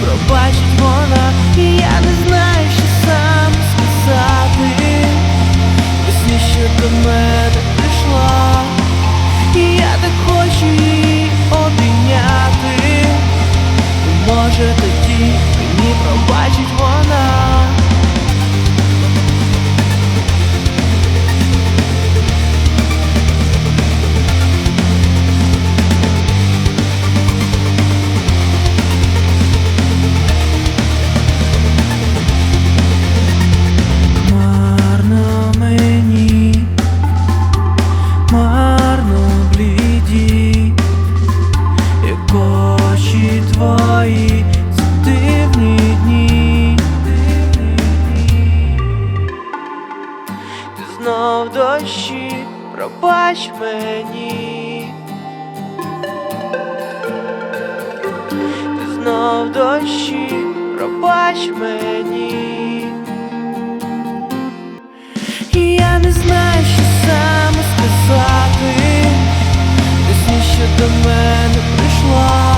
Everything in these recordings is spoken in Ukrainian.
пробачить вона, і я не знаю, що сам сказати. Весні, що до мене прийшла, і я так хочу її обійняти. Може тоді дощі, пробач мені. Ти знов дощі, пробач мені. І я не знаю, що саме сказати. Пісня, що до мене прийшла,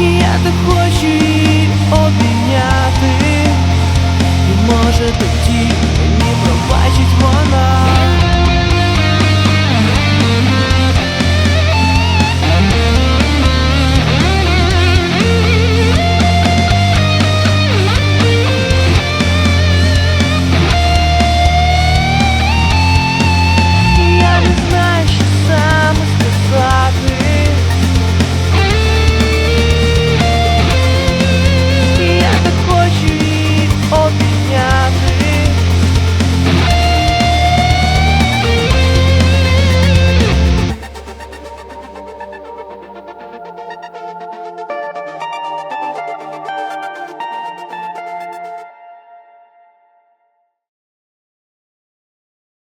і я так хочу її обійняти. І може тоді